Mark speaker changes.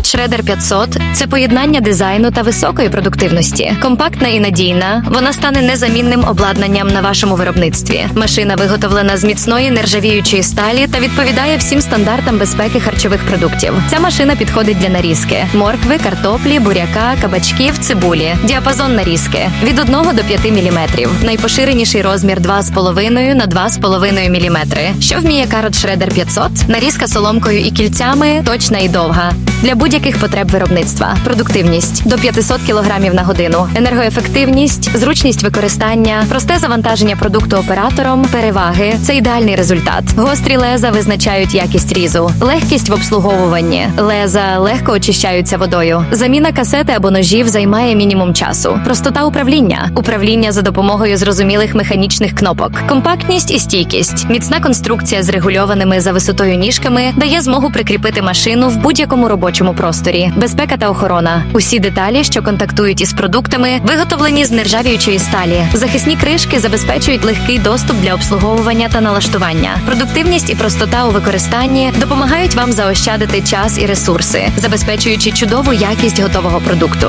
Speaker 1: Carrot Shredder 500 – це поєднання дизайну та високої продуктивності. Компактна і надійна, вона стане незамінним обладнанням на вашому виробництві. Машина виготовлена з міцної нержавіючої сталі та відповідає всім стандартам безпеки харчових продуктів. Ця машина підходить для нарізки: моркви, картоплі, буряка, кабачків, цибулі. Діапазон нарізки від 1 до 5 мм. Найпоширеніший розмір 2,5 на 2,5 мм. Що вміє Carrot Shredder 500? Нарізка соломкою і кільцями точна і довга. Для будь-яких потреб виробництва, продуктивність до 500 кг на годину, енергоефективність, зручність використання, просте завантаження продукту оператором, переваги це ідеальний результат. Гострі леза визначають якість різу, легкість в обслуговуванні. Леза легко очищаються водою. Заміна касети або ножів займає мінімум часу. Простота управління, управління за допомогою зрозумілих механічних кнопок, компактність і стійкість, міцна конструкція з регульованими за висотою ніжками дає змогу прикріпити машину в будь-якому робочому просторі. Безпека та охорона. Усі деталі, що контактують із продуктами, виготовлені з нержавіючої сталі. Захисні кришки забезпечують легкий доступ для обслуговування та налаштування. Продуктивність і простота у використанні допомагають вам заощадити час і ресурси, забезпечуючи чудову якість готового продукту.